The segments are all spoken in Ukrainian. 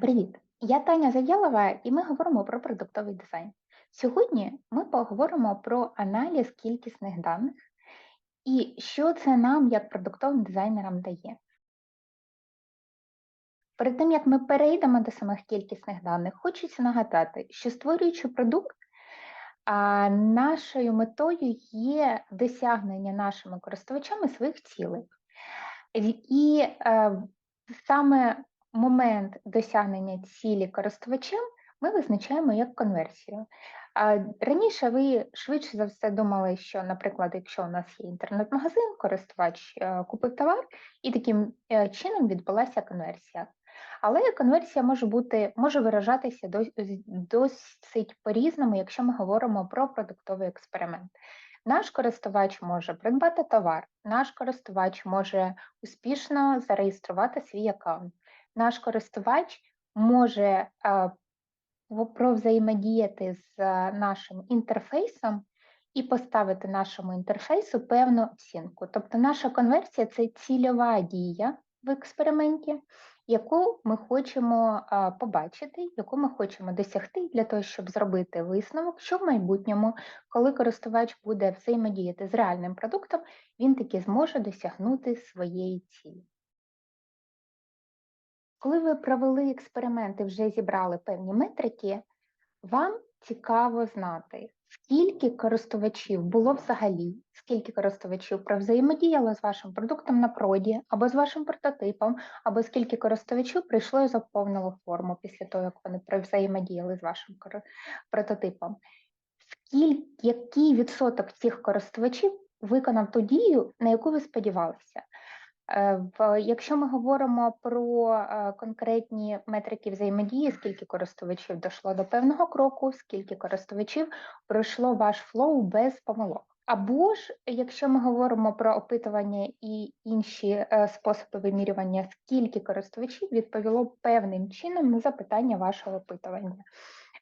Привіт! Я Таня Зав'ялова, і ми говоримо про продуктовий дизайн. Сьогодні ми поговоримо про аналіз кількісних даних і що це нам, як продуктовим дизайнерам, дає. Перед тим як ми перейдемо до самих кількісних даних, хочеться нагадати, що створюючи продукт, нашою метою є досягнення нашими користувачами своїх цілей. І е, саме момент досягнення цілі користувачем ми визначаємо як конверсію. Раніше ви швидше за все думали, що, наприклад, якщо у нас є інтернет-магазин, користувач е, купив товар, і таким е, чином відбулася конверсія. Але конверсія може бути, може виражатися досить по-різному, якщо ми говоримо про продуктовий експеримент. Наш користувач може придбати товар, наш користувач може успішно зареєструвати свій аккаунт, наш користувач може провзаємодіяти з нашим інтерфейсом і поставити нашому інтерфейсу певну оцінку. Тобто наша конверсія це цільова дія в експерименті, яку ми хочемо побачити, яку ми хочемо досягти для того, щоб зробити висновок, що в майбутньому, коли користувач буде взаємодіяти з реальним продуктом, він таки зможе досягнути своєї цілі. Коли ви провели експерименти, вже зібрали певні метрики, вам цікаво знати, скільки користувачів було взагалі, скільки користувачів провзаємодіяло з вашим продуктом на проді, або з вашим прототипом, або скільки користувачів прийшло і заповнило форму після того, як вони провзаємодіяли з вашим прототипом. Скільки, який відсоток цих користувачів виконав ту дію, на яку ви сподівалися? Е, якщо ми говоримо про е, конкретні метрики взаємодії, скільки користувачів дійшло до певного кроку, скільки користувачів пройшло ваш флоу без помилок. Або ж, якщо ми говоримо про опитування і інші е, способи вимірювання, скільки користувачів відповіло певним чином на запитання вашого опитування.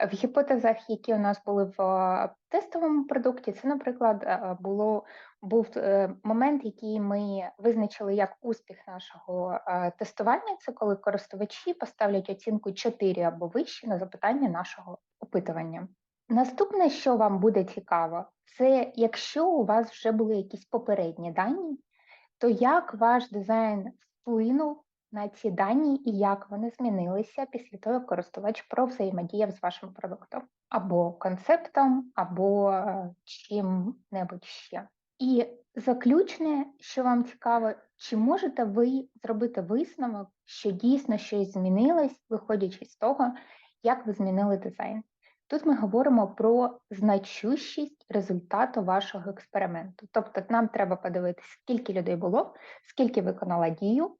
В гіпотезах, які у нас були в тестовому продукті, це, наприклад, було був е, момент, який ми визначили як успіх нашого е, тестування. Це коли користувачі поставлять оцінку 4 або вище на запитання нашого опитування. Наступне, що вам буде цікаво, це якщо у вас вже були якісь попередні дані, то як ваш дизайн вплинув на ці дані і як вони змінилися після того, як користувач провзаємодіяв з вашим продуктом, або концептом, або е, чим-небудь ще. І заключне, що вам цікаво, чи можете ви зробити висновок, що дійсно щось змінилось, виходячи з того, як ви змінили дизайн? Тут ми говоримо про значущість результату вашого експерименту. Тобто, нам треба подивитися, скільки людей було, скільки виконала дію,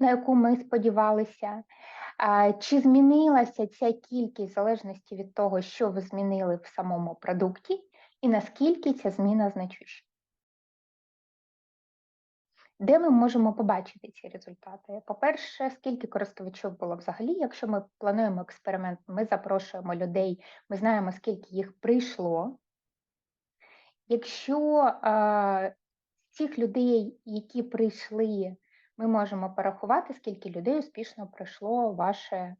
на яку ми сподівалися, чи змінилася ця кількість в залежності від того, що ви змінили в самому продукті, і наскільки ця зміна значуща. Де ми можемо побачити ці результати? По-перше, скільки користувачів було взагалі, якщо ми плануємо експеримент, ми запрошуємо людей, ми знаємо, скільки їх прийшло. Якщо е, цих людей, які прийшли, ми можемо порахувати, скільки людей успішно пройшло ваше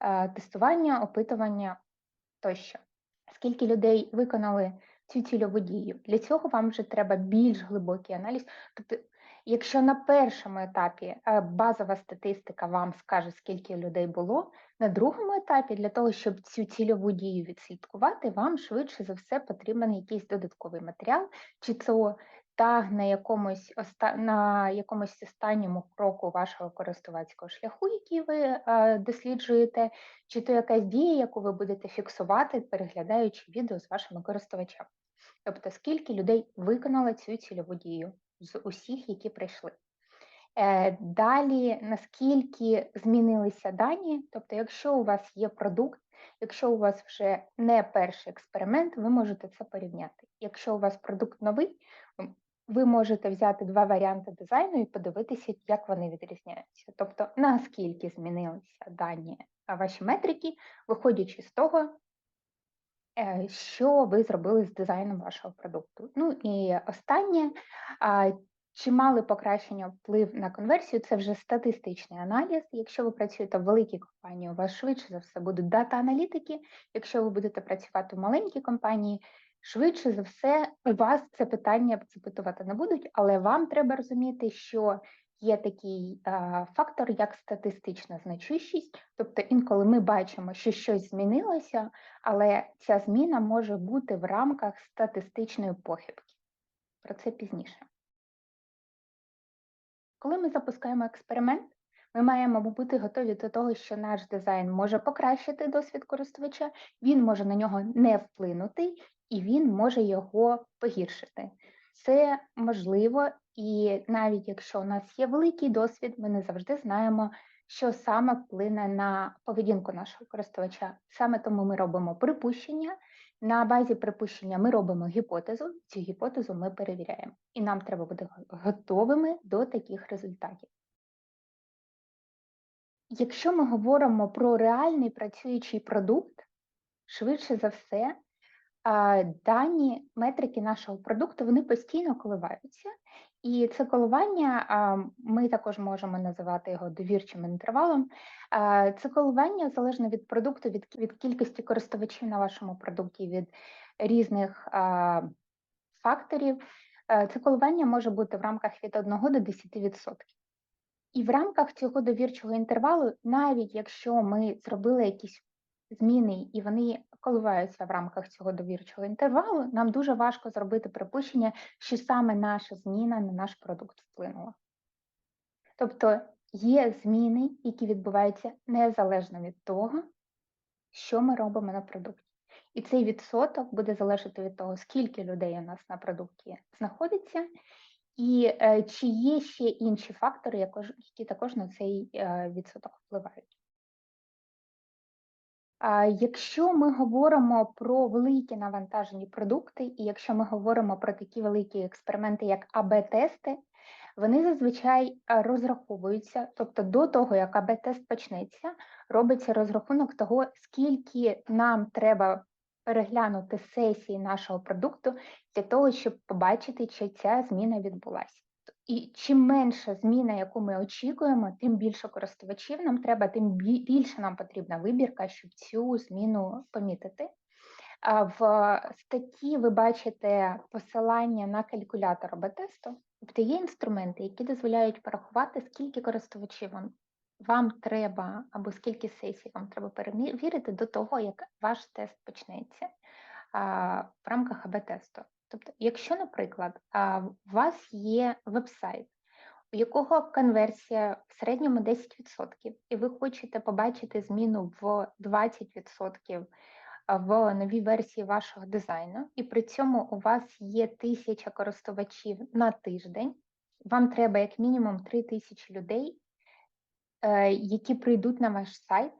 е, тестування, опитування тощо. Скільки людей виконали цю цільову дію. Для цього вам вже треба більш глибокий аналіз. Тобто Якщо на першому етапі е, базова статистика вам скаже, скільки людей було, на другому етапі для того, щоб цю цільову дію відслідкувати, вам швидше за все потрібен якийсь додатковий матеріал, чи це таг на якомусь на якомусь останньому кроку вашого користувацького шляху, який ви е, досліджуєте, чи то якась дія, яку ви будете фіксувати, переглядаючи відео з вашими користувачами. Тобто, скільки людей виконало цю цільову дію з усіх, які прийшли. Е, далі, наскільки змінилися дані, тобто, якщо у вас є продукт, якщо у вас вже не перший експеримент, ви можете це порівняти. Якщо у вас продукт новий, ви можете взяти два варіанти дизайну і подивитися, як вони відрізняються. Тобто, наскільки змінилися дані ваші метрики, виходячи з того, Е, що ви зробили з дизайном вашого продукту. Ну і останнє, Чи мали покращення вплив на конверсію? Це вже статистичний аналіз. Якщо ви працюєте в великій компанії, у вас швидше за все будуть дата-аналітики. Якщо ви будете працювати в маленькій компанії, швидше за все у вас це питання запитувати не будуть, але вам треба розуміти, що є такий а, фактор, як статистична значущість. Тобто інколи ми бачимо, що щось змінилося, але ця зміна може бути в рамках статистичної похибки. Про це пізніше. Коли ми запускаємо експеримент, ми маємо бути готові до того, що наш дизайн може покращити досвід користувача, він може на нього не вплинути, і він може його погіршити. Це можливо, і навіть якщо у нас є великий досвід, ми не завжди знаємо, що саме вплине на поведінку нашого користувача. Саме тому ми робимо припущення. На базі припущення ми робимо гіпотезу, цю гіпотезу ми перевіряємо, і нам треба бути готовими до таких результатів. Якщо ми говоримо про реальний працюючий продукт, швидше за все, дані метрики нашого продукту вони постійно коливаються, і це коливання ми також можемо називати його довірчим інтервалом. Це коливання залежно від продукту, від від кількості користувачів на вашому продукті, від різних факторів. Це коливання може бути в рамках від 1 до 10%. І в рамках цього довірчого інтервалу, навіть якщо ми зробили якісь зміни і вони коливаються в рамках цього довірчого інтервалу, нам дуже важко зробити припущення, що саме наша зміна на наш продукт вплинула. Тобто є зміни, які відбуваються незалежно від того, що ми робимо на продукті. І цей відсоток буде залежати від того, скільки людей у нас на продукті знаходиться, і е, чи є ще інші фактори, які також на цей е, відсоток впливають. Якщо ми говоримо про великі навантажені продукти, і якщо ми говоримо про такі великі експерименти, як АБ-тести, вони зазвичай розраховуються, тобто до того, як АБ-тест почнеться, робиться розрахунок того, скільки нам треба переглянути сесії нашого продукту для того, щоб побачити, чи ця зміна відбулася. І чим менша зміна, яку ми очікуємо, тим більше користувачів нам треба, тим більше нам потрібна вибірка, щоб цю зміну помітити. В статті ви бачите посилання на калькулятор АБ-тесту, тобто є інструменти, які дозволяють порахувати, скільки користувачів вам, треба, або скільки сесій вам треба перевірити до того, як ваш тест почнеться в рамках АБ-тесту. Тобто, якщо, наприклад, у вас є веб-сайт, у якого конверсія в середньому 10%, і ви хочете побачити зміну в 20% в новій версії вашого дизайну, і при цьому у вас є тисяча користувачів на тиждень, вам треба як мінімум 3 тисячі людей, які прийдуть на ваш сайт,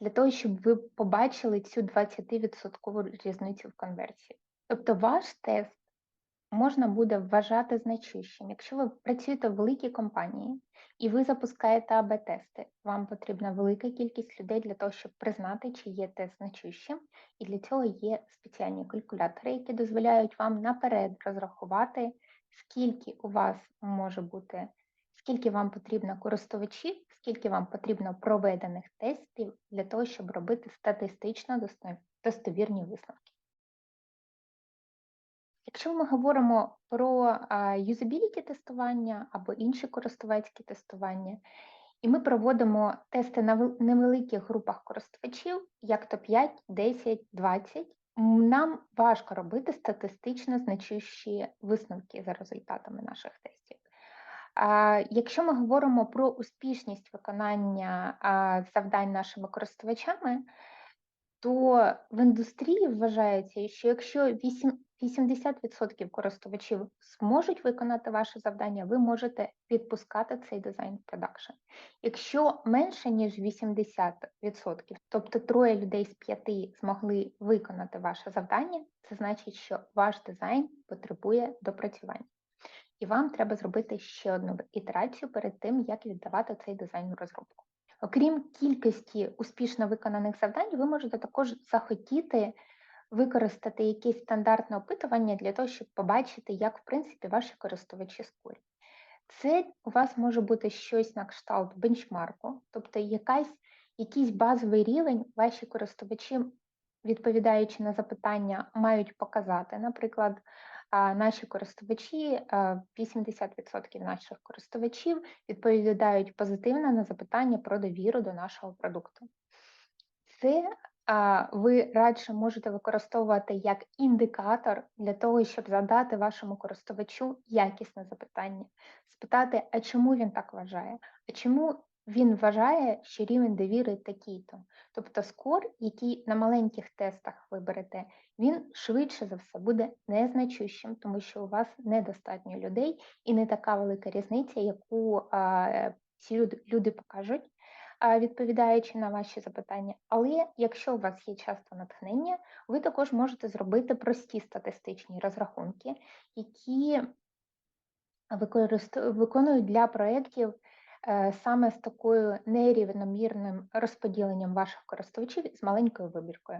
для того, щоб ви побачили цю 20% різницю в конверсії. Тобто ваш тест можна буде вважати значущим. Якщо ви працюєте в великій компанії і ви запускаєте АБ-тести, вам потрібна велика кількість людей для того, щоб признати, чи є тест значущим, і для цього є спеціальні калькулятори, які дозволяють вам наперед розрахувати, скільки у вас може бути, скільки вам потрібно користувачів, скільки вам потрібно проведених тестів для того, щоб робити статистично достовірні висновки. Якщо ми говоримо про юзабіліті тестування або інші користувацькі тестування, і ми проводимо тести на невеликих групах користувачів, як то 5, 10, 20, нам важко робити статистично значущі висновки за результатами наших тестів. Якщо ми говоримо про успішність виконання завдань нашими користувачами, то в індустрії вважається, що якщо 8, 80% користувачів зможуть виконати ваше завдання, ви можете відпускати цей дизайн в продакшн. Якщо менше, ніж 80%, тобто троє людей з п'яти змогли виконати ваше завдання, це значить, що ваш дизайн потребує допрацювання. І вам треба зробити ще одну ітерацію перед тим, як віддавати цей дизайн в розробку. Окрім кількості успішно виконаних завдань, ви можете також захотіти використати якесь стандартне опитування для того, щоб побачити, як в принципі ваші користувачі скорять. Це у вас може бути щось на кшталт бенчмарку, тобто якась, якийсь базовий рівень ваші користувачі, відповідаючи на запитання, мають показати. Наприклад, наші користувачі, а, 80% наших користувачів відповідають позитивно на запитання про довіру до нашого продукту. Це ви радше можете використовувати як індикатор для того, щоб задати вашому користувачу якісне запитання, спитати, а чому він так вважає, а чому він вважає, що рівень довіри такий-то. Тобто скор, який на маленьких тестах ви берете, він швидше за все буде незначущим, тому що у вас недостатньо людей і не така велика різниця, яку а, ці люди, покажуть відповідаючи на ваші запитання. Але якщо у вас є часто натхнення, ви також можете зробити прості статистичні розрахунки, які виконують для проєктів саме з такою нерівномірним розподіленням ваших користувачів з маленькою вибіркою.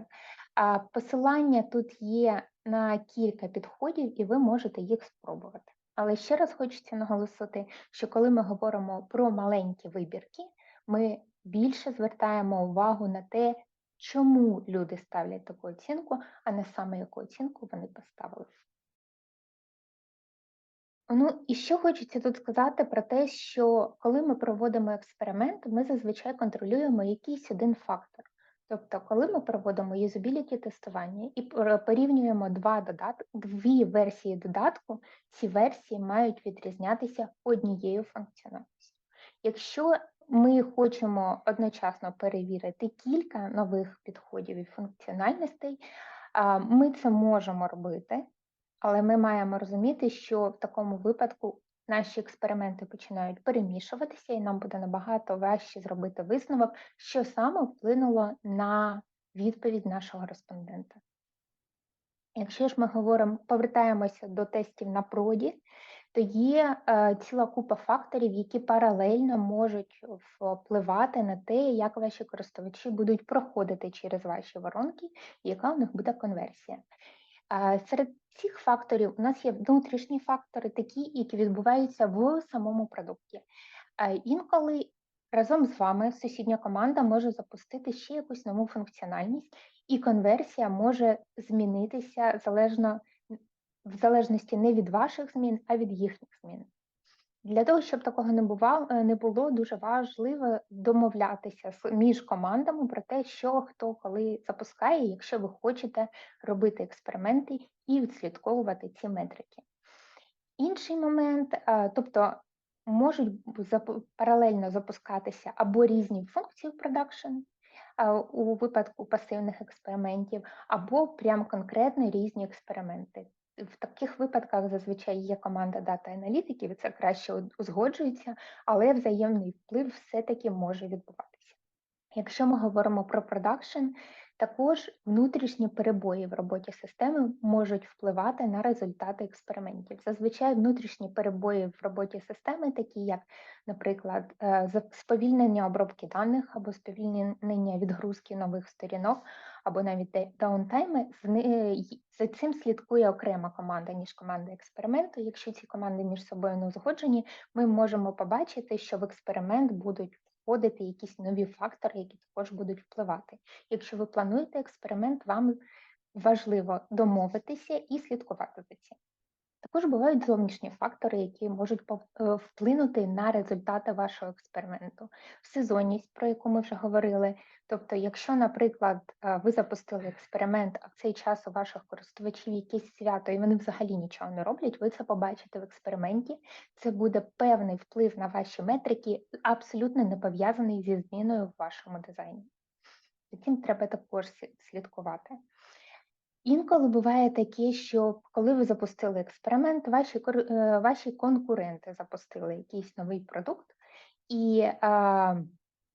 Посилання тут є на кілька підходів, і ви можете їх спробувати. Але ще раз хочеться наголосити, що коли ми говоримо про маленькі вибірки, ми більше звертаємо увагу на те, чому люди ставлять таку оцінку, а не саме яку оцінку вони поставили. Ну і що хочеться тут сказати про те, що коли ми проводимо експеримент, ми зазвичай контролюємо якийсь один фактор. Тобто, коли ми проводимо юзабіліті тестування і порівнюємо два додат... дві версії додатку, ці версії мають відрізнятися однією функціональністю. Якщо ми хочемо одночасно перевірити кілька нових підходів і функціональностей, ми це можемо робити, але ми маємо розуміти, що в такому випадку наші експерименти починають перемішуватися, і нам буде набагато важче зробити висновок, що саме вплинуло на відповідь нашого респондента. Якщо ж ми говоримо, повертаємося до тестів на проді, то є е, ціла купа факторів, які паралельно можуть впливати на те, як ваші користувачі будуть проходити через ваші воронки, і яка у них буде конверсія. Серед цих факторів у нас є внутрішні фактори, такі, які відбуваються в самому продукті. Інколи разом з вами сусідня команда може запустити ще якусь нову функціональність, і конверсія може змінитися залежно в залежності не від ваших змін, а від їхніх змін. Для того, щоб такого не бувало, не було, дуже важливо домовлятися між командами про те, що хто коли запускає, якщо ви хочете робити експерименти і відслідковувати ці метрики. Інший момент, е, тобто можуть паралельно запускатися або різні функції в продакшн е, у випадку пасивних експериментів, або прям конкретно різні експерименти. В таких випадках зазвичай є команда дата аналітиків, і це краще узгоджується, але взаємний вплив все-таки може відбуватися. Якщо ми говоримо про продакшн, також внутрішні перебої в роботі системи можуть впливати на результати експериментів. Зазвичай внутрішні перебої в роботі системи, такі як, наприклад, е, сповільнення обробки даних або сповільнення відгрузки нових сторінок, або навіть даунтайми, е, за цим слідкує окрема команда, ніж команда експерименту. Якщо ці команди між собою не узгоджені, ми можемо побачити, що в експеримент будуть входити якісь нові фактори, які також будуть впливати. Якщо ви плануєте експеримент, вам важливо домовитися і слідкувати за цим. Також бувають зовнішні фактори, які можуть е, вплинути на результати вашого експерименту. Сезонність, про яку ми вже говорили. Тобто, якщо, наприклад, е, ви запустили експеримент, а в цей час у ваших користувачів якесь свято, і вони взагалі нічого не роблять, ви це побачите в експерименті. Це буде певний вплив на ваші метрики, абсолютно не пов'язаний зі зміною в вашому дизайні. За цим треба також слідкувати. Інколи буває таке, що коли ви запустили експеримент, ваші, е, ваші конкуренти запустили якийсь новий продукт і е,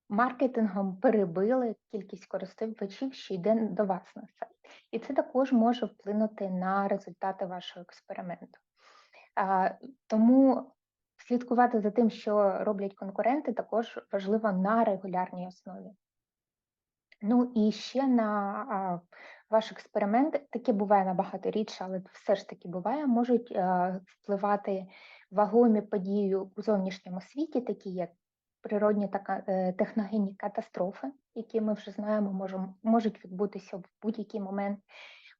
маркетингом перебили кількість користувачів, що йде до вас на сайт. І це також може вплинути на результати вашого експерименту. А, тому слідкувати за тим, що роблять конкуренти, також важливо на регулярній основі. Ну і ще на ваш експеримент, таке буває набагато рідше, але все ж таки буває, можуть е, впливати вагомі події у зовнішньому світі, такі як природні та е, техногенні катастрофи, які ми вже знаємо, можуть відбутися в будь-який момент,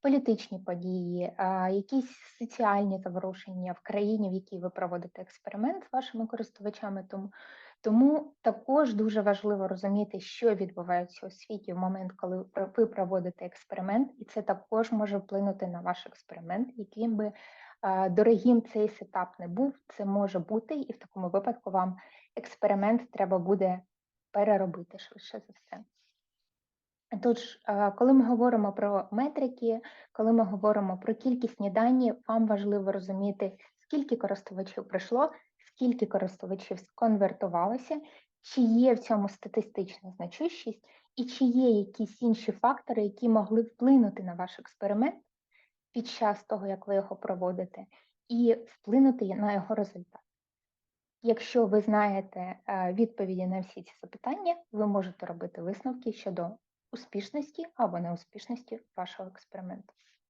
політичні події, а, якісь соціальні заворушення в країні, в якій ви проводите експеримент з вашими користувачами. Тому, тому також дуже важливо розуміти, що відбувається у світі в момент, коли ви проводите експеримент, і це також може вплинути на ваш експеримент, яким би а, дорогим цей сетап не був, це може бути, і в такому випадку вам експеримент треба буде переробити швидше за все. Тож, е, коли ми говоримо про метрики, коли ми говоримо про кількісні дані, вам важливо розуміти, скільки користувачів прийшло, скільки користувачів сконвертувалося, чи є в цьому статистична значущість, і чи є якісь інші фактори, які могли вплинути на ваш експеримент під час того, як ви його проводите, і вплинути на його результат. Якщо ви знаєте е, відповіді на всі ці запитання, ви можете робити висновки щодо успішності або неуспішності вашого експерименту.